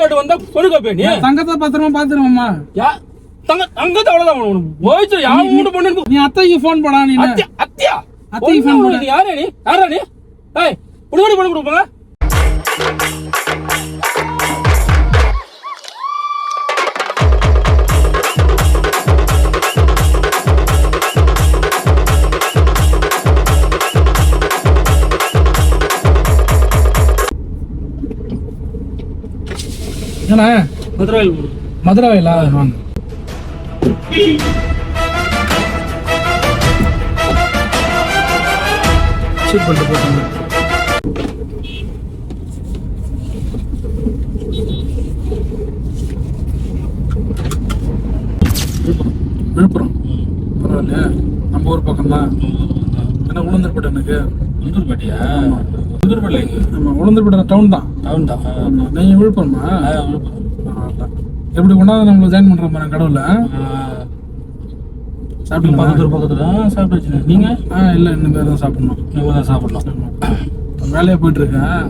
கேட்டு வந்தா பொண்ணு கேப்பே நீ? தங்கத்தை பத்திரமா பாத்துருவோம்மா யா தங்க தங்கத்தை அவ்வளவுதான் உனக்கு. போயிச்சு யாரும் மூட்டு பொண்ணு நீ அத்தைக்கு ஃபோன் பண்ணா நீ அத்தியா அத்தியா? அத்தைக்கு phone பொண்ணு யாரே நீ? யாரா நீ? ஏய் உனக்கு பண்ணி கொடுப்பாங்க ஏண்ணா மதுரையில் மதுரை வயலா வாங்க. சீட் பண்ணிட்டு போட்டாங்க. விழுப்புரம். பரவாயில்லையா நம்ம ஊர் பக்கம் தான் ஏன்னா உளுந்தூர்பேட்டை எனக்கு. முந்தூர்பேட்டையா முந்தூர்பேட்டை நம்ம உளுந்தூர்பேட்டை டவுன் தான். டவுன் தான். ஆமா. நீங்க விழுப்புரமா. எப்படி கொண்டாந்து நம்மள ஜாயின் பண்ற மாதிரி கடவுள? சாப்பிட்டீங்களா? பக்கத்துல பக்கத்துல சாப்பிட்டு நீங்க? ஆ இல்ல இன்னும் பேர் தான் சாப்பிடணும். நீங்க தான் சாப்பிடலாம் இப்ப வேலையா போயிட்டு இருக்கேன்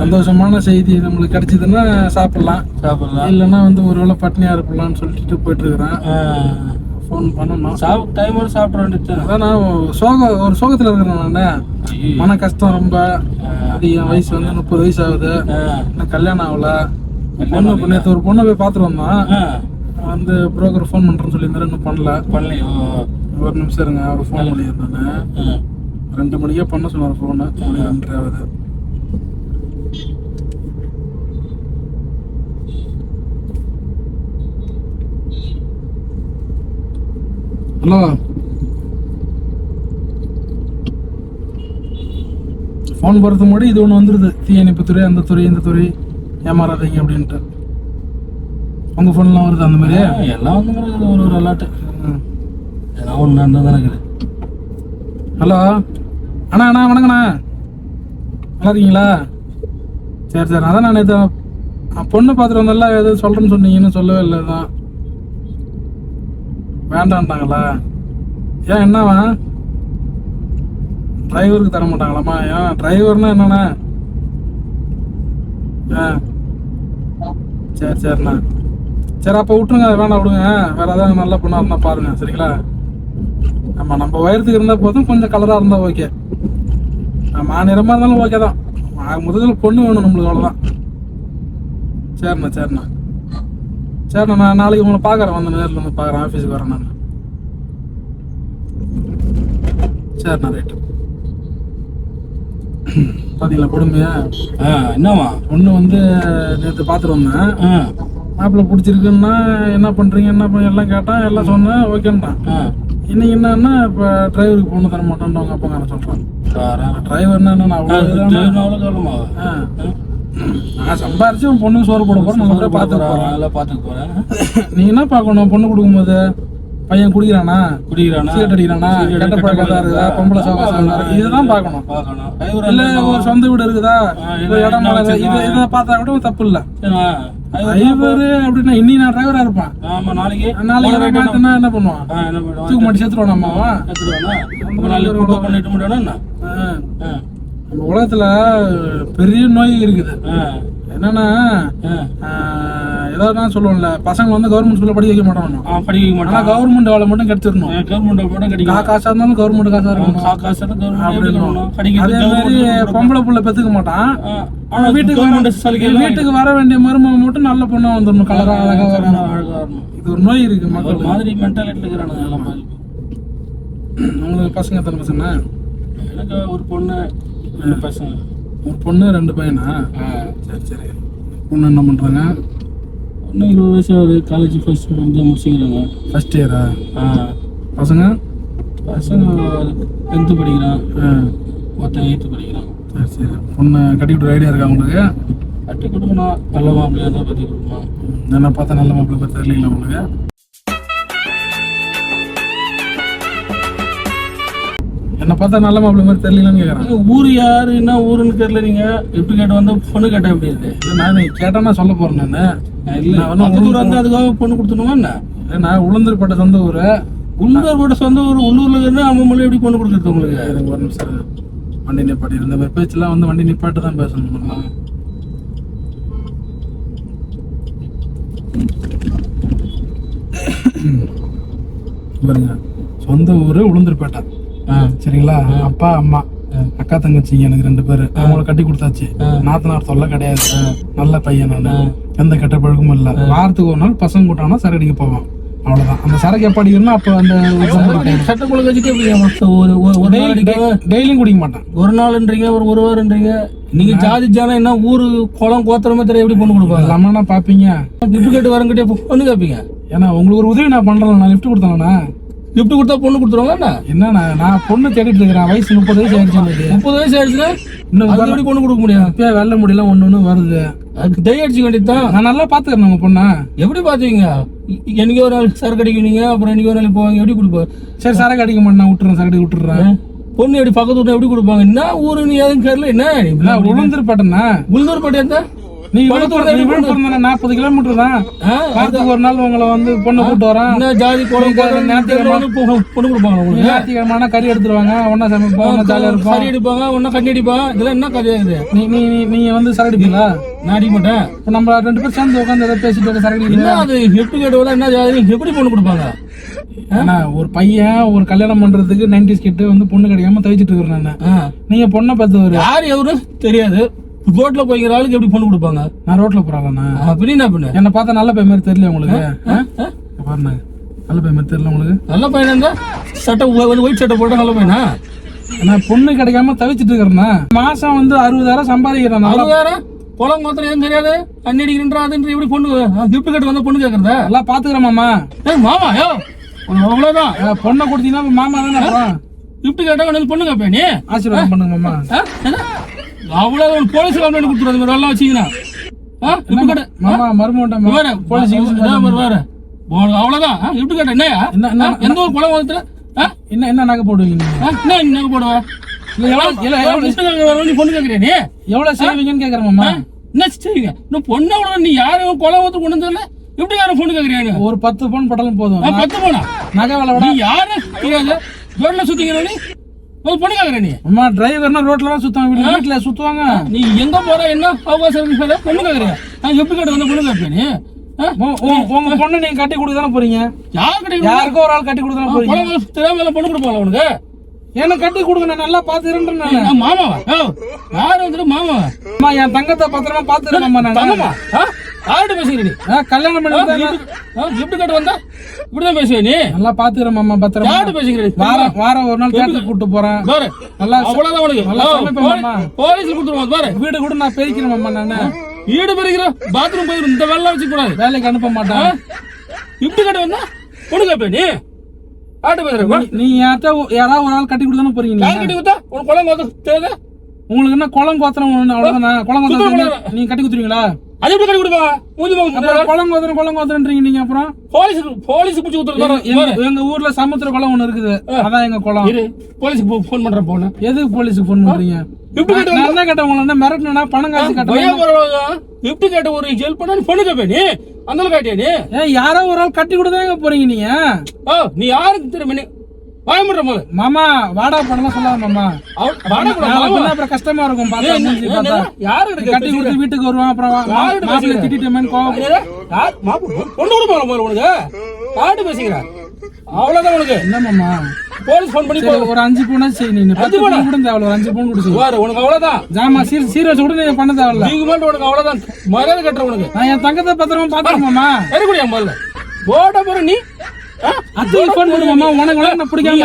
சந்தோஷமான செய்தி நம்மளுக்கு கிடைச்சதுன்னா சாப்பிடலாம். சாப்பிடலாம். இல்லைன்னா வந்து ஒருவேளை பட்னியா இருப்பலாம்னு சொல்லிட்டு போயிட்டு இருக்கிறேன் ஃபோன் பண்ணணும். சாப்பிட்டு டைமோட சாப்பிட வேண்டியது அதான் நான் சோக ஒரு சோகத்துல இருக்கிறேன் நான். மன கஷ்டம் ரொம்ப. அது என் வயசு வந்து முப்பது வயசு ஆகுது. இன்னும் கல்யாணம் ஆகல. பொண்ணு நேத்து ஒரு பொண்ணை போய் பார்த்துட்டு வந்தோம் வந்து புரோக்கர் ஃபோன் பண்றேன்னு சொல்லியிருந்தாரு இன்னும் பண்ணல. பண்ணலையோ? ஒரு நிமிஷம் இருங்க அவர் ஃபோன் பண்ணியிருந்தானே ரெண்டு மணிக்கே பண்ண சொன்னார் ஃபோனு ரெண்டரை ஆகுது. ஹலோ ஃபோன் போகிறதுக்கு முன்னாடி இது ஒன்று வந்துடுது தீயணைப்பு துறை அந்த துறை இந்த துறை. ஏமாறாதீங்க அப்படின்ட்டு. உங்கள் ஃபோன்லாம் வருது அந்த மாதிரி எல்லாம் வந்து கிடக்குது ஒரு ஒரு அலாட்டு. எல்லாம் ஒன்று தான் இருக்குது. ஹலோ அண்ணா அண்ணா வணக்கண்ணா நல்லா இருக்கீங்களா சரி சரி. அதான் நான் இது பொண்ணு பார்த்துட்டு வந்தல எதுவும் சொல்கிறேன்னு சொன்னீங்கன்னு சொல்லவே இல்லை தான் வேண்டான்ட்டாங்களா ஏன் என்னவா? டிரைவருக்கு தர மாட்டாங்களாம்மா? ஏன்? டிரைவர்னா என்னண்ணா? ஆ சரி சரிண்ணா. சரி அப்போ விட்டுருங்க. அதை வேண்டாம் விடுங்க. வேற ஏதாவது நல்ல பொண்ணாக இருந்தால் பாருங்க. சரிங்களா? ஆமாம் நம்ம உயரத்துக்கு இருந்தால் போதும் கொஞ்சம் கலராக இருந்தால் ஓகே மாநிலமாக இருந்தாலும் ஓகே தான். முதல்ல பொண்ணு வேணும் நம்மளுக்கு அவ்வளோதான் சரிண்ணா சரிண்ணா. சரிண்ணா நான் நாளைக்கு உங்களை பார்க்குறேன். வந்து நேரில் வந்து பார்க்குறேன். ஆஃபீஸுக்கு வரேன் நான். சரிண்ணா ரைட்டு பார்த்தீங்களா கொடுமையா? ஆ என்னவா பொண்ணு வந்து நேற்று பார்த்துட்டு வந்தேன். மாப்பிள்ளை பிடிச்சிருக்குன்னா என்ன பண்ணுறீங்க என்ன பண்ண எல்லாம் கேட்டான் எல்லாம் சொன்னேன் ஓகேன்ட்டான். இன்னைக்கு என்னன்னா இப்போ டிரைவருக்கு பொண்ணு தர மாட்டேன்னு அவங்க அப்பா நான் சொல்கிறேன் சாரா டிரைவர்னா என்ன நான் அவ்வளோ அவ்வளோ ஆ. நான் சம்பாரிச்சு உன் பொண்ணுக்கு சோறு போட போறேன் நல்லபடியா பார்த்து போறேன். நல்லா பார்த்துக்க போகிறேன் நீ என்ன பார்க்கணும்? பொண்ணு கொடுக்கும்போது? பையன் குடிக்கிறானா? குடிக்கிறானா? சிகரெட் அடிக்கிறானா? கெட்ட பழக்கம் இருக்குதா? பொம்பளை சோகம் இதுதான் பார்க்கணும். பார்க்கணும். இல்ல ஒரு சொந்த வீடு இருக்குதா? இடம் இதை? இதை பார்த்தா கூட தப்பு இல்ல. டிரைவர் அப்படின்னா இன்னி நான் டிரைவரா இருப்பேன். ஆமா நாளைக்கு நாளைக்கு மாத்தினா என்ன பண்ணுவான்? தூக்கு மாட்டி சேர்த்துருவான் அம்மாவா? எடுத்துருவானா ரொம்ப நாளைக்கு பண்ணிட்டு. ஆ. நம்ம உலகத்துல பெரிய நோய் இருக்குது. என்னன்னா ஏதாவது நான் சொல்லுவேன்ல பசங்க வந்து கவர்மெண்ட் ஸ்கூல்ல படிக்க வைக்க மாட்டாங்க. ஆ படிக்க ஆனா மாட்டான் கவர்மெண்ட் வேலை மட்டும் கிடைச்சிடணும் கவர்மெண்ட் மட்டும் கிடைக்கும் காசா இருந்தாலும் கவர்மெண்ட் காசா இருக்கணும். காசு அப்படின்னு அதே மாதிரி பொம்பளை புள்ள பெத்துக்க மாட்டான். ஆனா வீட்டுக்கு வீட்டுக்கு வர வேண்டிய மருமக மட்டும் நல்ல பொண்ணா வந்துடணும். கலரா அழகா வரணும். இது ஒரு நோய் இருக்கு மக்கள் மாதிரி மென்டாலிட்டி இருக்கிறானுங்க உங்களுக்கு பசங்க எத்தனை பசங்க? எனக்கு ஒரு பொண்ணு. ரெண்டு பசங்க. ஒரு பொண்ணு ரெண்டு பையனா? சரி சரி. பொண்ணு என்ன பண்றாங்க? ஒன்று இருபது வயசு ஆகுது. காலேஜ் ஃபர்ஸ்ட் வந்து முடிச்சுக்கிறாங்க. ஃபர்ஸ்ட் இயரா ஆ? பசங்க? பசங்க டென்த்து படிக்கிறான். மொத்தம் எயித்து படிக்கிறான். சரி சரி. பொண்ணு கட்டி விட்டுற ஐடியா இருக்கா உங்களுக்கு? கட்டி கொடுக்கணும். நல்ல மாப்பிள்ளையாக தான் பற்றி கொடுக்கணும். என்ன பார்த்தா நல்ல மாப்பிள்ளை பற்றி தெரியல உங்களுக்கு? என்ன பார்த்தா நல்ல மாப்பிள்ளை மாதிரி தெரியலன்னு கேட்குறேன் நீங்க ஊர் யாரு என்ன ஊருன்னு தெரியல நீங்க. எப்படி கேட்டு வந்து பொண்ணு கேட்ட எப்படி இருக்கு? நான் கேட்டேன்னா சொல்ல போறேன் நான். இல்ல. நான் வந்து அதுக்காக பொண்ணு கொடுத்துணுமா என்ன? நான் உளுந்தூர்பேட்டை சொந்த ஊர். உள்ளூர் கூட சொந்த ஊர் உள்ளூர்ல இருந்து அவங்க மொழி எப்படி பொண்ணு கொடுக்குறது உங்களுக்கு? எனக்கு ஒரு நிமிஷம். வண்டி நிப்பாட்டி இந்த மாதிரி பேச்செல்லாம் வந்து வண்டி நிப்பாட்டு தான் பேசணும். பாருங்க சொந்த ஊரு உளுந்தூர்பேட்டை. சரிங்களா? அப்பா அம்மா அக்கா தங்கச்சிங்க எனக்கு ரெண்டு பேரு. அவங்கள கட்டி கொடுத்தாச்சு. நாத்தனார் தொல்லை கிடையாது. நல்ல பையன் நான். எந்த கெட்ட பழக்கமும் இல்ல. வாரத்துக்கு ஒரு நாள் பசங்க கூட்டானா சரக்கு அடிக்க போவான். அவ்வளவுதான். அந்த சரக்கு எப்ப அடிக்கணும்னா அப்ப அந்த டெய்லியும் குடிக்க மாட்டான். ஒரு நாள்ன்றீங்க ஒரு ஒரு வாரம்ன்றீங்க நீங்க ஜாதி ஜானா என்ன ஊரு குளம் கோத்திரமே தெரிய எப்படி பொண்ணு கொடுப்பாங்க? லம்மனா பாப்பீங்க. கிஃப்ட் கேட்டு வரங்கிட்டே பொண்ணு கேட்பீங்க ஏன்னா உங்களுக்கு ஒரு உதவி நான் பண்றேன் நான் லிஃப்ட் கொடுத்தேண்ணா கிஃப்ட் கொடுத்தா பொண்ணு கொடுத்துருவாங்க என்னண்ணா நான் பொண்ணு தேடிட்டு இருக்கிறேன். வயசு முப்பது வயசு ஆயிடுச்சு முப்பது வயசு ஆயிடுச்சுன்னா இன்னும் பொண்ணு கொடுக்க முடியும்? இப்பயே வெள்ள முடியல ஒண்ணு ஒண்ணு வருது? அதுக்கு தை அடிச்சுக்க வேண்டியதுதான் நான் நல்லா பாத்துக்கிறேன் உங்க பொண்ணா. எப்படி பாத்தீங்க என்னைக்கு ஒரு நாள் சரக்கு அடிக்குவீங்க அப்புறம் என்னைக்கு ஒரு நாள் போவாங்க எப்படி கொடுப்பாங்க சரி சரக்கு அடிக்க மாட்டேன். விட்டுறேன் சரக்கு விட்டுறேன். பொண்ணு எப்படி பக்கத்து வீட்டுல எப்படி கொடுப்பாங்க? என்ன ஊருன்னு எதுவும் தெரியல. என்ன? உளுந்தூர்பேட்டைண்ணா. உளுந்தூர் பட்டி இருந்தா நீ நாற்பது கிலோமீட்டர் தான். வாரத்துக்கு ஒரு நாள் உங்களை வந்து பொண்ணு கூட்டு வரேன். ஜாதி பொண்ணு கொடுப்பாங்க ஞாயிற்றுக்கிழமை கறி எடுத்துருவாங்க ஒன்னா சமைப்போம் ஜாலியா இருப்போம். சரி அடிப்பாங்க ஒன்னா கண்ணி அடிப்பாங்க. இதெல்லாம் என்ன கதையா இது? நீ நீ நீங்க வந்து சரக்கு அடிப்பீங்களா? நான் அடிக்க மாட்டேன். இப்ப நம்ம ரெண்டு பேரும் சேர்ந்து உட்காந்து ஏதாவது பேசிட்டு அடிப்பீங்களா? என்ன அது? எப்படி கேட்டவங்க என்ன ஜாதி? எப்படி பொண்ணு கொடுப்பாங்க? ஒரு பையன் ஒரு கல்யாணம் பண்றதுக்கு நைன்டிஸ் கிட்ட வந்து பொண்ணு கிடைக்காம தவிச்சிட்டு இருக்கிறேன் நான். நீங்க பொண்ணை பெத்தவர் யார் எவரு? தெரியாது. ரோட்ல போய்க்கிற ஆளுக்கு எப்படி பொண்ணு கொடுப்பாங்க? நான் ரோட்ல போறாங்கண்ணா. அப்படி என்ன பண்ணு என்ன பார்த்தா நல்ல பையன் மாதிரி தெரியல உங்களுக்கு. பாருங்க நல்ல பையன் மாதிரி தெரியல உங்களுக்கு. நல்ல பையனா இருந்தா சட்டை ஒயிட் சட்டை போட்டா நல்ல பையனா? நான் பொண்ணு கிடைக்காம தவிச்சிட்டு இருக்கிறேன்னா மாசம் வந்து அறுபதாயிரம் சம்பாதிக்கிறேன். வேற குளம் மாத்திரம் எதுவும் தெரியாது? தண்ணி அடிக்கிறா அதுன்ற எப்படி பொண்ணு கிஃப்ட் கட்டு வந்தா பொண்ணு கேக்குறதா? நல்லா பாத்துக்கிறேன் மாமா. மாமா யோ அவ்வளவுதான். பொண்ணை கொடுத்தீங்கன்னா மாமா தானே கிஃப்ட் கேட்டா பொண்ணு கேப்பேன் நீ? ஆசீர்வாதம் பண்ணுங்க மாமா? அவ்வளவு போலீஸ் கம்ப்ளைண்ட் கொடுத்துருது மாதிரி எல்லாம் வச்சீங்கன்னா அவ்வளவுதான். கிஃப்ட் கேட்ட என்னையா? என்ன-? எந்த ஒரு குளம் வந்து என்ன என்ன நகை போடுவீங்க என்ன இன்னும் போடுவேன் பொண்ணு கேக்குறியா நீ? எவ்வளவு செய்வீங்கன்னு கேக்குறேன் மாமா. என்ன செய்வீங்க? இன்னும் பொண்ணு அவ்வளவு நீ யாரும் குளம் ஊத்து கொண்டு வந்தல எப்படி யாரும் பொண்ணு கேக்குறியா ஒரு பத்து பவுன் பட்டாலும் போதும். பத்து போனா நகை விலை விட நீ யாரு? தெரியாது. ரோட்ல சுத்திக்கிற நீ ஒரு பொண்ணு நீ. அம்மா டிரைவர்னா ரோட்ல தான் சுத்துவாங்க வீட்டுல சுத்துவாங்க. நீ எங்க போற என்ன அவகாசம் இருக்கு சார்? பொண்ணு நான் எப்படி கேட்டு வந்து பொண்ணு கேட்பேன் நீ? உங்க பொண்ணு நீங்க கட்டி கொடுக்க தானே போறீங்க? யார் கிட்ட யாருக்கோ ஒரு ஆள் கட்டி கொடுக்க தானே போறீங்க? எல்லாம் பொண்ணு கொடுப்பாங்க உனக்கு? எனக்கு கட்டி கொடுங்க நான் நல்லா நான். நான் மாமாவா? யாரு வந்துட்டு மாமாவா? அம்மா என் தங்கத்தை பத்திரமா பாத்துக்கிறேன் நான். தங்கம்மா? ஆ? யார்கிட்ட பேசுகிற நீ? ஆ, கல்யாணம் பண்ணி எப்படி கேட்டு வந்தா இப்படிதான் பேசுவே நீ. நல்லா பாத்துக்கிறேன் மாமா பத்திரமா. யார்கிட்ட பேசுகிற வாரம் வாரம் ஒரு நாள் தேட்டருக்கு கூட்டு போறேன். பாரு நல்லா அவ்வளவுதான் உனக்கு. நல்லா சமைப்பேன் போலீஸ்- கொடுத்துருவோம் பாரு. வீடு கூட நான் பெருக்கிறேன் மாமா நானு. வீடு பெருகிற பாத்ரூம் போயிரு இந்த வெள்ளம் வச்சுக்க கூடாது. வேலைக்கு அனுப்ப மாட்டேன். இப்படி கட்டு வந்தா பொண்ணு கேட்பேன் நீ? ஆட்டு பேசுற நீ- யார்ட்ட யாராவது ஒரு ஆள் கட்டி கொடுத்தானே போறீங்க கட்டி கொடுத்தா? குளம் பார்த்து தெரியுது உங்களுக்கு என்ன குளம் கோத்திரம் ஒண்ணு அவ்வளவுதானே? குளம் தெரிஞ்சா நீங்க கட்டி கொடுத்துருவீங்களா? அது எப்படி கட்டி கொடுப்பா? குளம் கோத்திரம் குளம் கோத்திரம்ன்றீங்க நீங்க அப்புறம்? போலீஸுக்கு போலீஸ் பிடிச்சி கொடுத்துருக்காரு எங்க- ஊர்ல சமுத்திர குளம் ஒண்ணு இருக்குது. அதான் எங்க குளம். போலீஸுக்கு ஃபோன் பண்றேன் போன எதுக்கு போலீஸுக்கு போன் பண்றீங்க? என்ன கேட்டேன் உங்களை? என்ன மிரட்டினா பணம் காசு கட்டணும் இப்படி கேட்ட ஒரு ஹெல்ப் பண்ணா பொண்ணு கேட்பேன் நீ? அந்த காட்டியா நீ? யாரோ ஒரு ஆள் கட்டி கொடுத்தாங்க போறீங்க நீங்க. நீ யாருக்கு தெரியும் நீ பயமுடுற போல மாமா வாடா சொல்லாத மாமா. வாடா பின்ன அப்புறம் கஷ்டமா இருக்கும் பார்த்தா மூஞ்சி பார்த்தா. யாரு கட்டி கொடுத்து வீட்டுக்கு வருவான் அப்புறம் மாப்பிள்ளை? திட்டிட்டேமேன்னு கோவம். யார்? பொண்ணு கூட உனக்கு? யார்கிட்ட பேசுகிற. அவ்வளவுதான் உனக்கு. என்ன மாமா? போலீஸ் ஃபோன் பண்ணி ஒரு அஞ்சு பவுனா சரி நீ பத்து பவுன் கூட ஒரு அஞ்சு பவுன் கூட செய்யும் பாரு உனக்கு அவ்வளவுதான். ஜாமா சீர் சீர் வச்சு கூட நீங்க பண்ண தேவையில்ல. நீங்க மட்டும் உனக்கு அவ்வளவுதான். மரியாதை கட்டுற உனக்கு. நான் என் தங்கத்தை பத்திரமா பாத்துறேன் மாமா சரிபடியா முதல்ல? போட்ட நீ? ஆ? அத்தைக்கு ஃபோன் பண்ணு மாமா. உனக்கு உனக்கு பிடிக்காம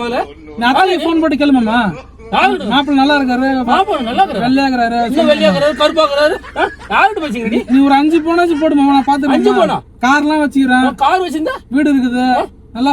முதல்ல? நான் அத்தைக்கு ஃபோன் போட்டு கேளு மாமா. மாப்பிள்ள நல்லா இருக்காரு. பாப்பா நல்லா இன்னும் கருப்பாக்குறாரு ஆ? யார்கிட்ட பேசுகிற நீ? ஒரு அஞ்சு பவுனாச்சும் போடு மாமா. நான் அஞ்சு பாத்துக்கிறேன் பவுனா? கார்லாம் வச்சுக்கிறேன். கார் வச்சிருந்தா? வீடு இருக்குது. நல்லா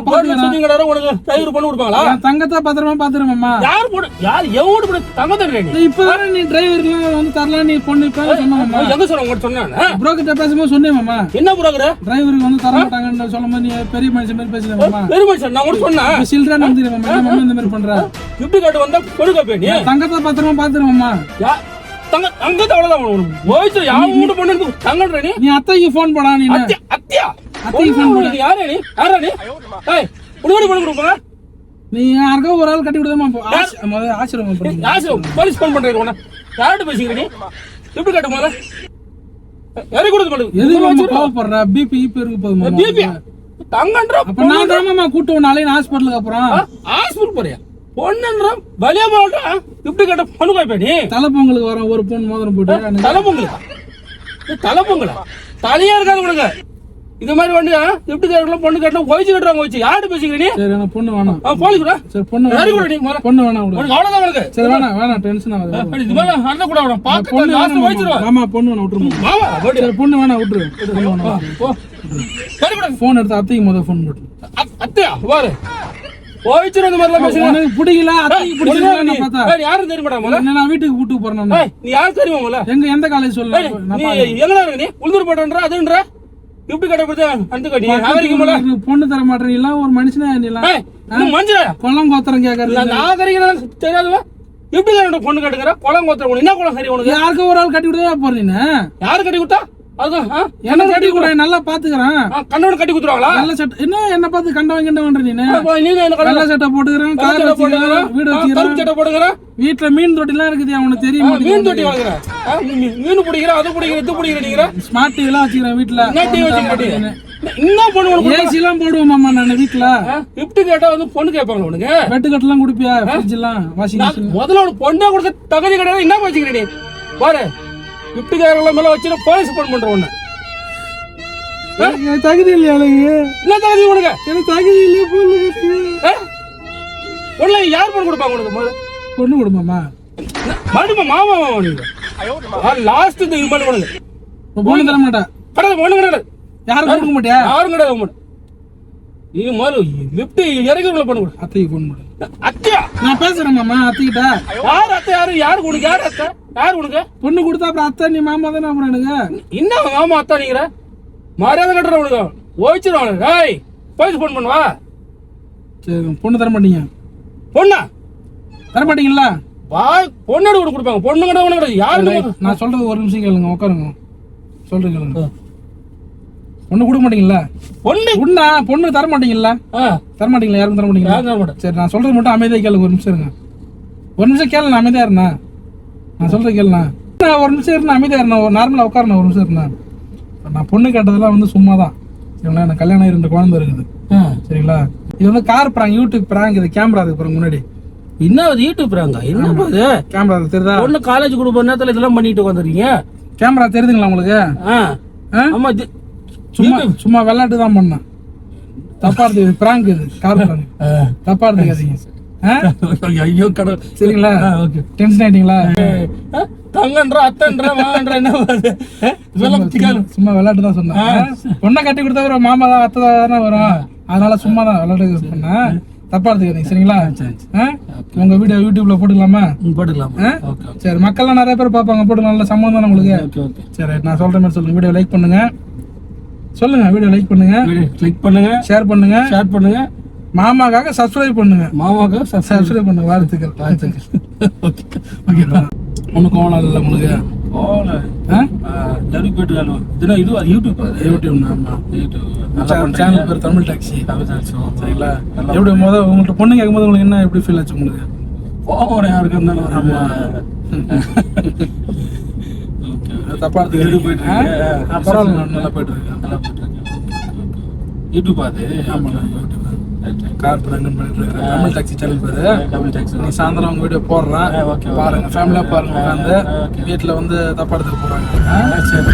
கிடாரு உனக்கு டிரைவர் பண்ணி கொடுப்பாங்களா தங்கத்தை பத்திரமா பாத்துறேன் மாமா யார் போடு யார் எவ்வளவு போடு தங்க தர்றே நீ இப்பதானே நீ டிரைவர்லாம் வந்து தரலாம் நீ பொண்ணு இப்ப சொன்ன மாமா எங்க சொல்ல உங்கள்ட்ட சொன்னேன் புரோக்கர்ட்ட பேசும்போது சொன்னேன் மாமா என்ன புரோக்கர் டிரைவருக்கு வந்து தர மாட்டாங்கன்னு நீ பெரிய மனுஷன் மாதிரி பெருமை சார் நான் கூட சொன்னேன் சில்லறை நம்பிடுற மாமா இந்த மாதிரி பண்ற கிஃப்ட் கார்டு வந்தா கொடுக்க போய் நீ தங்கத்தை பத்திரமா பாத்துரு மாமா யா தங்க தங்கத்தை அவ்வளவுதான் உனக்கு போயிச்சு யார் வீட்டு பொண்ணு தங்கன்ற நீ நீ அத்தைக்கு ஃபோன் பண்ணா நீ அத்தியா யாரே யாரா நீ ஏய் உனக்கு பண்ணி கொடுப்பாங்க நீ யாருக்கோ ஒரு ஆள் கட்டி கொடுத்தா ஆசிரமம் பண்ணி யாரு போலீஸ் ஃபோன் பண்றீங்க உன யார்கிட்ட பேசுகிற நீ? கிஃப்ட் கார்டு முதல்ல. கொடுக்க மாட்டேங்குது வச்சிருக்கோம். கோவப்படுற? பிபி இப்ப இருக்கு போதுமா பிபி தங்கன்ற அப்ப நான் தான் மாமா கூட்டு நாளைக்கு ஹாஸ்பிட்டலுக்கு அப்புறம்? ஹாஸ்பிட்டல் போறியா? பொண்ணுன்ற வலியா போட்டா இப்படி கேட்ட பொண்ணு போய்ப்ப நீ. தலை பொங்கலுக்கு வரோம் ஒரு பொண்ணு மோதிரம் போட்டு. எனக்கு தலை பொங்கலா இது தலை பொங்கலா தலையா இருக்காது உனக்கு. இது மாதிரி வண்டி எப்படி கேட்கலாம் பொண்ணு கேட்டா ஒய்ச்சு கட்டுறாங்க வச்சு? யார்கிட்ட பேசிக்கிற நீ? சரி எனக்கு பொண்ணு வேணாம். ஆ, போலீஸ் கூட? சரி பொண்ணு வேணாம். கொடு நீ. பொண்ணு வேணாம் விடு உனக்கு அவ்வளவுதான் உனக்கு? சரி வேணாம் வேணாம் டென்ஷன் ஆகுது இது மாதிரி அண்ணா கூட அவனை பார்க்க பொண்ணு லாஸ்ட் வேணாம் வச்சிருவா மாமா பொண்ணு வேணாம் விட்டுருமா மாமா சரி பொண்ணு வேணாம் விட்டுரு பொண்ணு வேணாம் போ. சரி கூட ஃபோன் எடுத்து அத்தைக்கு முதல் ஃபோன் போட்டு. அத்- அத்தையா? பாரு போயிச்சிரும் இந்த மாதிரிலாம் பேசுங்க. உனக்கு பிடிக்கல அத்தைக்கு பிடிக்கல நான் பார்த்தா. யாரும் தெரியுமாடா முதல்ல? நான் வீட்டுக்கு கூட்டு போறேன் நான். நீ யாரும் தெரியுமா முதல்ல? எங்க எந்த காலேஜ் சொல்ல? நீ எங்கடா இருக்க நீ? உளுந்தூர் போட்டன்ற அதுன்ற? இப்படி கட்டப்படுத்த அந்த கட்டி ஆவரிக்கும் போல பொண்ணு தர எல்லாம் ஒரு மனுஷனே நீ எல்லாம் ஏய் இது மஞ்சள். குளம் கோத்திரம் கேட்கறது நான் நாகரிகம் தெரியாதவன் எப்படி பொண்ணு கட்டுங்கிற குளம் கோத்திர உனக்கு என்ன குளம் சரி உனக்கு? யாருக்கும் ஒரு ஆள் கட்டி விடுதா போற நீ யாரு கட்டி ஆ? என்ன கட்டி கூட நல்லா பாத்துக்கிறேன். கண்ணோட கட்டி குத்துருவாங்களா நல்ல சட்டை. என்ன என்ன பார்த்து கண்டவன் கிண்டவன்ற நீ நல்ல சட்டை போட்டுக்கிறேன். கார் வச்சுக்கிறேன் வீடு வச்சுக்கிறேன் சட்டை வீட்டுல மீன் தொட்டிலாம் இருக்குது அவனுக்கு மீன் தொட்டி வளர்க்குற. ஆ, நீ மீ- மீன் பிடிக்கிற அது பிடிக்கிற இது பிடிக்கிற நீங்கிற ஸ்மார்ட் டிவி எல்லாம் வச்சுக்கிறேன் வீட்டுல என்ன டீ வச்சுக்கிற என்ன பொண்ணு உனக்கு ஏசி எல்லாம் போடுவோம் மாமா நான் வீட்டுல இப்படி கேட்டா வந்து பொண்ணு கேட்பாங்களா உனக்கு? பெட்டு குடிப்பியா? ஃப்ரிட்ஜ் எல்லாம் வாஷிங் நான் மிஷின் முதல்ல உனக்கு பொண்ணே கொடுக்க தகுதி கிடையாது என்ன வச்சுக்கிற நீ. பாரு. இப்படிக்காரங்கள மேல வச்சு போலீஸ் போன் பண்ற எனக்கு தகுதி இல்லையா எனக்கு என்ன தகுதி உனக்கு? எனக்கு தகுதி இல்லையா பொண்ணு? உன்னை யார் பொண்ணு கொடுப்பாங்க உனக்கு முதல்ல? பொண்ணு கொடுமாமா மறுபடியும் மாமா மாமா நீங்க லாஸ்ட் இந்த இது பண்ண உனக்கு பொண்ணு தர மாட்டா. கிடையாது ஒண்ணு கிடையாது. யாரும் கொடுக்க மாட்டியா? யாரும் கிடையாது நீ முதல்ல லிப்ட் உள்ள பண்ண கொடு அத்தைக்கு பொண்ணு கொடு. அத்தையா நான் பேசுறேன் மாமா அத்தைக்கிட்ட யார் அத்தை யாரு யாரு உனக்கு யார் அத்தை யார் உனக்கு பொண்ணு கொடுத்தா அப்புறம் அத்தை நீ மாமா தானே அப்புறம் எனக்கு என்ன மாமா அத்தா நீங்கிற மரியாதை கட்டுற உனக்கு ஓய்ச்சிரும் அவனுக்கு ஏய் போலீஸ் போன் பண்ணுவா சரி பொண்ணு தர மாட்டீங்க பொண்ணா தர மாட்டீங்களா வா பொண்ணோட உனக்கு கொடுப்பாங்க பொண்ணு உனக்கு கிடையாது யாரு நான் சொல்றது ஒரு நிமிஷம் கேளுங்க உட்காருங்க சொல்றேன் கேளுங்க பொண்ணு கொடுக்க மாட்டீங்களா பொண்ணு உண்ணா பொண்ணு தர மாட்டீங்களா? தர மாட்டீங்களா? யாரும் தர மாட்டீங்களா சரி நான் சொல்றது மட்டும் அமைதியா கேளுங்க ஒரு நிமிஷம் இருங்க. ஒரு நிமிஷம் கேளு நான் அமைதியா இருந்தேன். நான் சொல்றது கேளுண்ணா நான் ஒரு நிமிஷம் இருந்தா அமைதியா இருந்தேன். ஒரு நார்மலா உட்காரணும் ஒரு நிமிஷம் இருந்தேன். நான் பொண்ணு கேட்டதெல்லாம் வந்து சும்மா தான் சரிங்களா எனக்கு கல்யாணம் ரெண்டு குழந்தை இருக்குது. சரிங்களா? இது வந்து கார் பிராங்க் யூடியூப் பிராங்க் இது கேமரா இருக்கு பாருங்க முன்னாடி. என்ன அது யூடியூப் ராங்க என்ன இது? கேமரா தெரியுதா? பொண்ணு காலேஜ் கொடுப்ப நேரத்துல இதெல்லாம் பண்ணிட்டு உட்காந்துருக்கீங்க. கேமரா தெரியுதுங்களா உங்களுக்கு? ஆமா சும்மா சும்மா விளையாட்டு தான் பண்ணேன். தப்பா இருக்கு இது பிராங்க் இது கார் பிராங்க். தப்பா இருந்துக்காதீங்க? ஐயோ கடவுள். சரிங்களா? ஓகே. டென்ஷன் ஆயிட்டீங்களா? தங்கன்ற அத்தன்ற வாங்கன்ற என்ன. சும்மா விளையாட்டு தான் சொன்னேன். பொண்ணை கட்டி கொடுத்தா மாமா தான் அத்தை தானே வரும். அதனால சும்மா தான் விளையாட்டு யூஸ் பண்ணேன். தப்பா எடுத்துக்காதீங்க சரிங்களா? உங்க வீடியோ யூடியூப்ல போட்டுக்கலாமா? போட்டுக்கலாம். சரி மக்கள்லாம் நிறைய பேர் பார்ப்பாங்க போட்டு நல்ல சம்மந்தம் தானே உங்களுக்கு? சரி நான் சொல்ற மாதிரி சொல்லுங்க. வீடியோ லைக் பண்ணுங்க. சொல்லுங்க வீடியோ லைக் பண்ணுங்க கிளிக் பண்ணுங்க ஷேர் பண்ணுங்க ஷேர் பண்ணுங்க. மாமாக்காக சப்ஸ்கிரைப் பண்ணுங்க. மாமாக்கு சப்ஸ்கிரைப் பண்ணுங்க. வாழ்த்துக்கள் வாழ்த்துக்கள். ஓகே ஓகேங்களா ஒன்றும் கோவம் இல்லை உங்களுக்கு? ஆ? ஜரி போயிட்டு இதுனா இது யூடியூப் யூடியூப் யூடியூப் சேனல் பேர் தமிழ் டாக்ஸி சரிங்களா? சரிங்களா எப்படி முத உங்கள்ட்ட பொண்ணு கேட்கும்போது உங்களுக்கு என்ன எப்படி ஃபீல் ஆச்சு உங்களுக்கு? போகிறேன் யாருக்கு இருந்தாலும் ஆமா. தப்பா எப்படி எடுத்துக்கிட்டு போயிட்டு ஆ? இருக்கு? ஆ, பரவாயில்ல நல்லா போயிட்டு நல்லா போயிட்டு இருக்கு யூடியூப் அது கார் பிராங்கன் பண்ணிட்டு இருக்கேன் தமிழ் டாக்ஸி சேனல் பேரு டபுள் டேக்ஸ் நீ சாயந்தரம் உங்க வீடியோ போடுறேன் okay. பாருங்க உட்காந்து. வீட்டுல வந்து தப்பா எடுத்துக்க போறாங்க ஆ? சரி